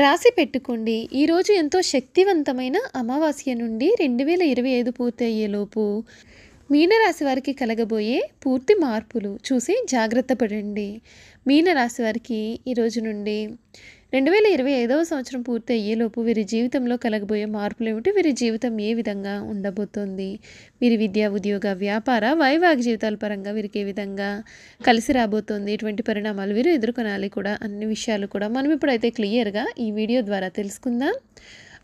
రాసి పెట్టుకోండి. ఈరోజు ఎంతో శక్తివంతమైన అమావాస్య నుండి రెండు వేల ఇరవై ఐదు పూర్తయ్యేలోపు మీనరాశి వారికి కలగబోయే పూర్తి మార్పులు చూసి జాగ్రత్త పడండి. మీనరాశి వారికి ఈరోజు నుండి రెండు వేల ఇరవై ఐదవ సంవత్సరం పూర్తి అయ్యేలోపు వీరి జీవితంలో కలగబోయే మార్పులు ఏమిటి వీరి జీవితం ఏ విధంగా ఉండబోతోంది? వీరి విద్యా ఉద్యోగ వ్యాపార వైవాహిక జీవితాల పరంగా వీరికి ఏ విధంగా కలిసి రాబోతోంది? ఎటువంటి పరిణామాలు వీరు ఎదుర్కొనాలి కూడా? అన్ని విషయాలు కూడా మనం ఇప్పుడైతే క్లియర్గా ఈ వీడియో ద్వారా తెలుసుకుందాం.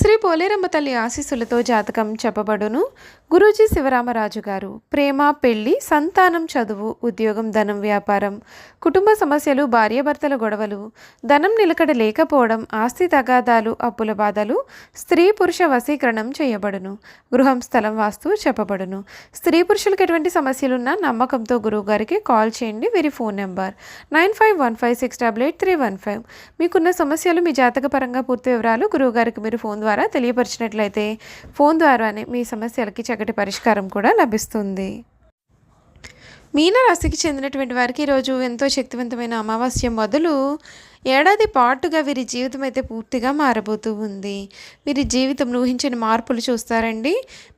శ్రీ పోలేరమ్మ తల్లి ఆశీస్సులతో జాతకం చెప్పబడును. గురూజీ శివరామరాజు గారు ప్రేమ పెళ్ళి సంతానం చదువు ఉద్యోగం ధనం వ్యాపారం కుటుంబ సమస్యలు భార్యాభర్తల గొడవలు ధనం నిలకడ లేకపోవడం ఆస్తి తగాదాలు అప్పుల బాధలు స్త్రీ పురుష వశీకరణం చేయబడును. గృహం స్థలం వాస్తు చెప్పబడును. స్త్రీ పురుషులకు ఎటువంటి సమస్యలున్నా నమ్మకంతో గురువు గారికి కాల్ చేయండి. వీరి phone number nine five one five six double eight three one five. మీకున్న సమస్యలు మీ జాతక పరంగా పూర్తి వివరాలు గురువు గారికి మీరు ఫోన్ ద్వారా తెలియపరిచినట్లయితే ఫోన్ ద్వారానే మీ సమస్యలకి చక్కటి పరిష్కారం కూడా లభిస్తుంది. మీనరాశికి చెందినటువంటి వారికి ఈరోజు ఎంతో శక్తివంతమైన అమావాస్య మొదలు ఏడాది పాటుగా వీరి జీవితం అయితే పూర్తిగా మారబోతూ ఉంది. వీరి జీవితంలో ఊహించని మార్పులు చూస్తారండి.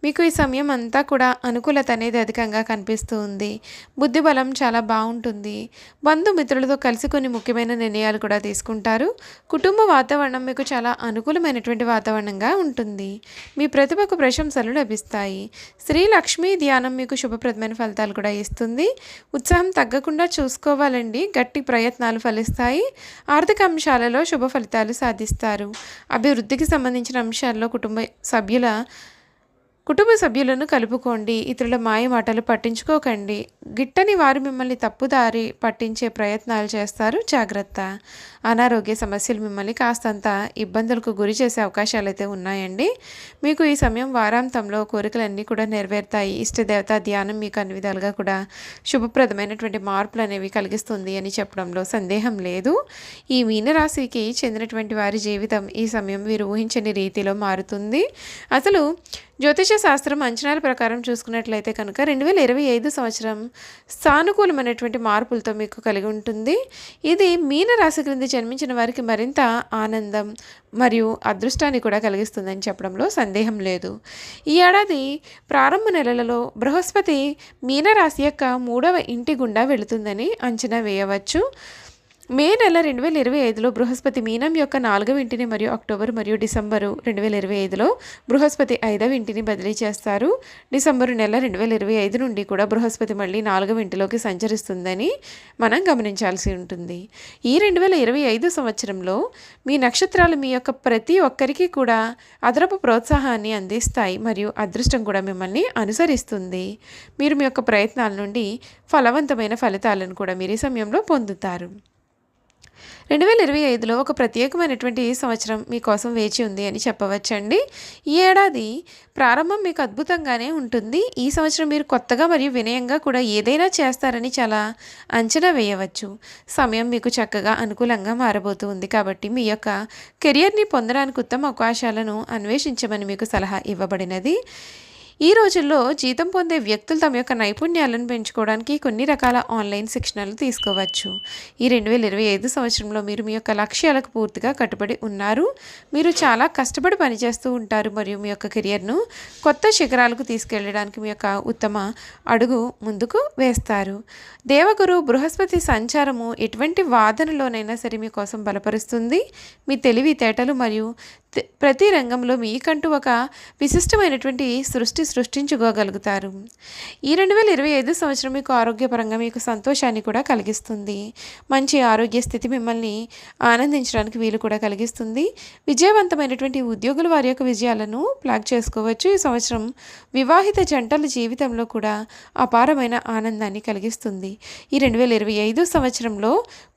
మీకు ఈ సమయం అంతా కూడా అనుకూలత అనేది అధికంగా కనిపిస్తూ ఉంది. బుద్ధి బలం చాలా బాగుంటుంది. బంధుమిత్రులతో కలిసి కొన్ని ముఖ్యమైన నిర్ణయాలు కూడా తీసుకుంటారు. కుటుంబ వాతావరణం మీకు చాలా అనుకూలమైనటువంటి వాతావరణంగా ఉంటుంది. మీ ప్రతిభకు ప్రశంసలు లభిస్తాయి. శ్రీ లక్ష్మీ ధ్యానం మీకు శుభప్రదమైన ఫలితాలు కూడా ఇస్తుంది. ఉత్సాహం తగ్గకుండా చూసుకోవాలండి. గట్టి ప్రయత్నాలు ఫలిస్తాయి. ఆర్థిక అంశాలలో శుభ ఫలితాలు సాధిస్తారు. అభివృద్ధికి సంబంధించిన అంశాల్లో కుటుంబ సభ్యుల కుటుంబ సభ్యులను కలుపుకోండి. ఇతరుల మాయ మాటలు పట్టించుకోకండి. గిట్టని వారు మిమ్మల్ని తప్పుదారి పట్టించే ప్రయత్నాలు చేస్తారు. జాగ్రత్త. అనారోగ్య సమస్యలు మిమ్మల్ని కాస్తంత ఇబ్బందులకు గురి చేసే అవకాశాలు అయితే ఉన్నాయండి. మీకు ఈ సమయం వారాంతంలో కోరికలన్నీ కూడా నెరవేరుతాయి. ఇష్టదేవత ధ్యానం మీకు అన్ని విధాలుగా కూడా శుభప్రదమైనటువంటి మార్పులు అనేవి కలిగిస్తుంది అని చెప్పడంలో సందేహం లేదు. ఈ మీనరాశికి చెందినటువంటి వారి జీవితం ఈ సమయం వీరు ఊహించని రీతిలో మారుతుంది. అసలు జ్యోతిష శాస్త్రం అంచనాల ప్రకారం చూసుకున్నట్లయితే కనుక రెండు వేల ఇరవై ఐదు సంవత్సరం సానుకూలమైనటువంటి మార్పులతో మీకు కలిగి ఉంటుంది. ఇది మీనరాశి క్రింద జన్మించిన వారికి మరింత ఆనందం మరియు అదృష్టాన్ని కూడా కలిగిస్తుందని చెప్పడంలో సందేహం లేదు. ఈ ఏడాది ప్రారంభ నెలలలో బృహస్పతి మీనరాశి యొక్క మూడవ ఇంటి గుండా వెళుతుందని అంచనా వేయవచ్చు. మే నెల రెండు వేల ఇరవై ఐదులో బృహస్పతి మీనం యొక్క నాలుగవ ఇంటిని మరియు అక్టోబర్ మరియు డిసెంబరు రెండు వేల ఇరవై ఐదులో బృహస్పతి ఐదవ ఇంటిని బదిలీ చేస్తారు. డిసెంబరు నెల రెండు వేల ఇరవై ఐదు నుండి కూడా బృహస్పతి మళ్ళీ నాలుగవ ఇంటిలోకి సంచరిస్తుందని మనం గమనించాల్సి ఉంటుంది. ఈ రెండు వేల ఇరవై ఐదు సంవత్సరంలో మీ నక్షత్రాలు మీ యొక్క ప్రతి ఒక్కరికి కూడా అదనపు ప్రోత్సాహాన్ని అందిస్తాయి మరియు అదృష్టం కూడా మిమ్మల్ని అనుసరిస్తుంది. మీరు మీ యొక్క ప్రయత్నాల నుండి ఫలవంతమైన ఫలితాలను కూడా మీరు ఈ సమయంలో పొందుతారు. రెండు వేల ఇరవై ఐదులో ఒక ప్రత్యేకమైనటువంటి సంవత్సరం మీకోసం వేచి ఉంది అని చెప్పవచ్చండి. ఈ ఏడాది ప్రారంభం మీకు అద్భుతంగానే ఉంటుంది. ఈ సంవత్సరం మీరు కొత్తగా మరియు వినయంగా కూడా ఏదైనా చేస్తారని చాలా అంచనా వేయవచ్చు. సమయం మీకు చక్కగా అనుకూలంగా మారబోతుంది కాబట్టి మీ యొక్క కెరియర్ని పొందడానికి ఉత్తమ అవకాశాలను అన్వేషించమని మీకు సలహా ఇవ్వబడినది. ఈ రోజుల్లో జీతం పొందే వ్యక్తులు తమ యొక్క నైపుణ్యాలను పెంచుకోవడానికి కొన్ని రకాల ఆన్లైన్ శిక్షణలు తీసుకోవచ్చు. ఈ రెండు వేల ఇరవై ఐదు సంవత్సరంలో మీరు మీ యొక్క లక్ష్యాలకు పూర్తిగా కట్టుబడి ఉన్నారు. మీరు చాలా కష్టపడి పనిచేస్తూ ఉంటారు మరియు మీ యొక్క కెరియర్ను కొత్త శిఖరాలకు తీసుకెళ్ళడానికి మీ యొక్క ఉత్తమ అడుగు ముందుకు వేస్తారు. దేవగురు బృహస్పతి సంచారము ఎటువంటి వాదనలోనైనా సరే మీకోసం బలపరుస్తుంది. మీ తెలివితేటలు మరియు ప్రతి రంగంలో మీకంటూ ఒక విశిష్టమైనటువంటి సృష్టి సృష్టించుకోగలుగుతారు. ఈ రెండు వేల ఇరవై ఐదు సంవత్సరం మీకు ఆరోగ్యపరంగా మీకు సంతోషాన్ని కూడా కలిగిస్తుంది. మంచి ఆరోగ్య స్థితి మిమ్మల్ని ఆనందించడానికి వీలు కూడా కలిగిస్తుంది. విజయవంతమైనటువంటి ఉద్యోగులు వారి యొక్క విజయాలను ప్లాగ్ చేసుకోవచ్చు. ఈ సంవత్సరం వివాహిత జంటల జీవితంలో కూడా అపారమైన ఆనందాన్ని కలిగిస్తుంది. ఈ రెండు వేల ఇరవై ఐదు సంవత్సరంలో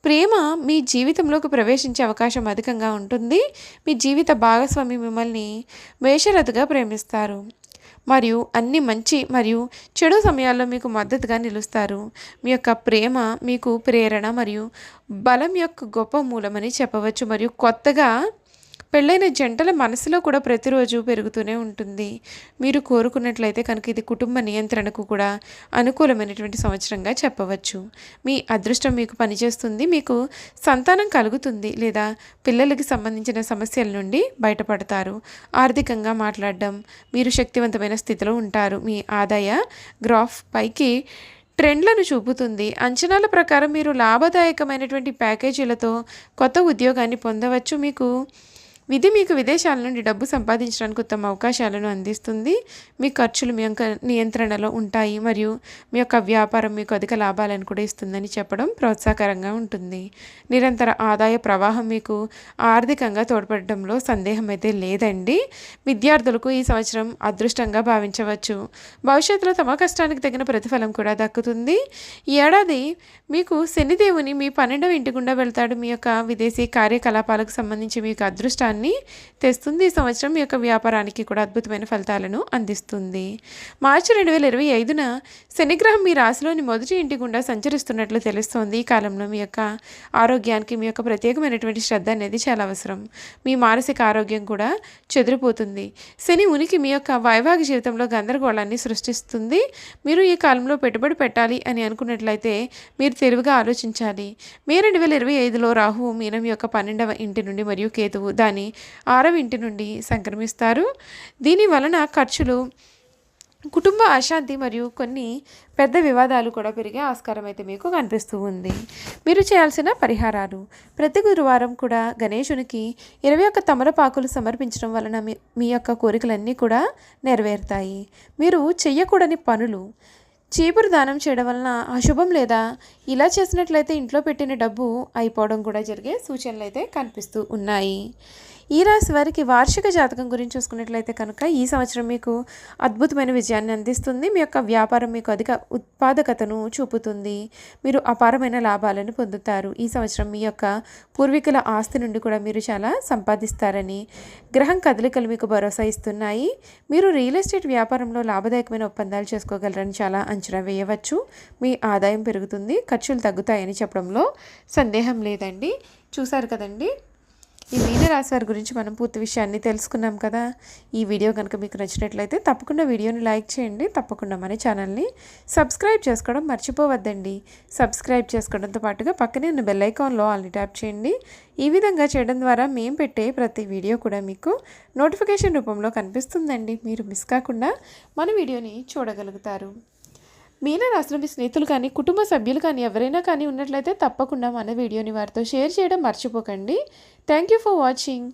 ప్రేమ మీ జీవితంలోకి ప్రవేశించే అవకాశం అధికంగా ఉంటుంది. మీ జీవిత భాగస్వామి మిమ్మల్ని మేషరథుగా ప్రేమిస్తారు. మరియు అన్ని మంచి మరియు చెడు సమయాల్లో మీకు మద్దతుగా నిలుస్తారు. మీ యొక్క ప్రేమ మీకు ప్రేరణ మరియు బలం యొక్క గొప్ప మూలమని చెప్పవచ్చు. మరియు కొత్తగా పెళ్ళైన జంటల మనసులో కూడా ప్రతిరోజు పెరుగుతూనే ఉంటుంది. మీరు కోరుకున్నట్లయితే కనుక ఇది కుటుంబ నియంత్రణకు కూడా అనుకూలమైనటువంటి సంవత్సరంగా చెప్పవచ్చు. మీ అదృష్టం మీకు పనిచేస్తుంది మీకు సంతానం కలుగుతుంది లేదా పిల్లలకి సంబంధించిన సమస్యల నుండి బయటపడతారు. ఆర్థికంగా మాట్లాడడం మీరు శక్తివంతమైన స్థితిలో ఉంటారు. మీ ఆదాయ గ్రాఫ్ పైకి ట్రెండ్లను చూపుతుంది. అంచనాల ప్రకారం మీరు లాభదాయకమైనటువంటి ప్యాకేజీలతో కొత్త ఉద్యోగాన్ని పొందవచ్చు. మీకు విధి మీకు విదేశాల నుండి డబ్బు సంపాదించడానికి ఉత్తమ అవకాశాలను అందిస్తుంది. మీ ఖర్చులు మీ యొక్క నియంత్రణలో ఉంటాయి మరియు మీ యొక్క వ్యాపారం మీకు అధిక లాభాలను కూడా ఇస్తుందని చెప్పడం ప్రోత్సాహకరంగా ఉంటుంది. నిరంతర ఆదాయ ప్రవాహం మీకు ఆర్థికంగా తోడ్పడడంలో సందేహం అయితే లేదండి. విద్యార్థులకు ఈ సంవత్సరం అదృష్టంగా భావించవచ్చు. భవిష్యత్తులో తమ కష్టానికి తగిన ప్రతిఫలం కూడా దక్కుతుంది. ఈ ఏడాది మీకు శనిదేవుని మీ పన్నెండవ ఇంటి గుండా వెళ్తాడు. మీ యొక్క విదేశీ కార్యకలాపాలకు సంబంధించి మీకు అదృష్టాన్ని తెస్తుంది. ఈ సంవత్సరం మీ యొక్క వ్యాపారానికి కూడా అద్భుతమైన ఫలితాలను అందిస్తుంది. మార్చి రెండు వేల ఇరవై ఐదున శనిగ్రహం మీ రాశిలోని మొదటి ఇంటి గుండా సంచరిస్తున్నట్లు తెలుస్తోంది. ఈ కాలంలో మీ యొక్క ఆరోగ్యానికి మీ యొక్క ప్రత్యేకమైనటువంటి శ్రద్ధ అనేది చాలా అవసరం. మీ మానసిక ఆరోగ్యం కూడా చెదిరిపోతుంది. శని ఉనికి మీ యొక్క వైవాహిక జీవితంలో గందరగోళాన్ని సృష్టిస్తుంది. మీరు ఈ కాలంలో పెట్టుబడి పెట్టాలి అని అనుకున్నట్లయితే మీరు తెలివిగా ఆలోచించాలి. మే రెండు వేల ఇరవై ఐదులో రాహువు మీనం యొక్క పన్నెండవ ఇంటి నుండి మరియు కేతువు దాని ఆరవ ఇంటి నుండి సంక్రమిస్తారు. దీని వలన ఖర్చులు కుటుంబ అశాంతి మరియు కొన్ని పెద్ద వివాదాలు కూడా పెరిగే ఆస్కారం అయితే మీకు కనిపిస్తూ ఉంది. మీరు చేయాల్సిన పరిహారాలు. ప్రతి గురువారం కూడా గణేశునికి ఇరవై ఒక్క తమరపాకులు సమర్పించడం వలన మీ మీ యొక్క కోరికలన్నీ కూడా నెరవేరుతాయి. మీరు చెయ్యకూడని పనులు చీపురు దానం చేయడం వలన అశుభం లేదా ఇలా చేసినట్లయితే ఇంట్లో పెట్టిన డబ్బు అయిపోవడం కూడా జరిగే సూచనలు అయితే కనిపిస్తూ ఉన్నాయి. ఈ రాశి వారికి వార్షిక జాతకం గురించి చూసుకున్నట్లయితే కనుక ఈ సంవత్సరం మీకు అద్భుతమైన విజయాన్ని అందిస్తుంది. మీ యొక్క వ్యాపారం మీకు అధిక ఉత్పాదకతను చూపుతుంది. మీరు అపారమైన లాభాలను పొందుతారు. ఈ సంవత్సరం మీ యొక్క పూర్వీకుల ఆస్తి నుండి కూడా మీరు చాలా సంపాదిస్తారని గ్రహం కదలికలు మీకు భరోసా ఇస్తున్నాయి. మీరు రియల్ ఎస్టేట్ వ్యాపారంలో లాభదాయకమైన ఒప్పందాలు చేసుకోగలరని చాలా అంచనా వేయవచ్చు. మీ ఆదాయం పెరుగుతుంది. ఖర్చులు తగ్గుతాయని చెప్పడంలో సందేహం లేదండి. చూసారు కదండి? ఈ మీనరాశి వారి గురించి మనం పూర్తి విషయాన్ని తెలుసుకున్నాం కదా. ఈ వీడియో కనుక మీకు నచ్చినట్లయితే తప్పకుండా వీడియోని లైక్ చేయండి. తప్పకుండా మన ఛానల్ని సబ్స్క్రైబ్ చేసుకోవడం మర్చిపోవద్దండి. సబ్స్క్రైబ్ చేసుకోవడంతో పాటుగా పక్కనే ఉన్న బెల్ ఐకాన్లో ఆల్ని ట్యాప్ చేయండి. ఈ విధంగా చేయడం ద్వారా మేము పెట్టే ప్రతి వీడియో కూడా మీకు నోటిఫికేషన్ రూపంలో కనిపిస్తుందండి. మీరు మిస్ కాకుండా మన వీడియోని చూడగలుగుతారు. మీన మీ స్నేహితులు కానీ కుటుంబ సభ్యులు కానీ ఎవరైనా కానీ ఉన్నట్లయితే తప్పకుండా మన వీడియోని వారితో షేర్ చేయడం మర్చిపోకండి. Thank you for watching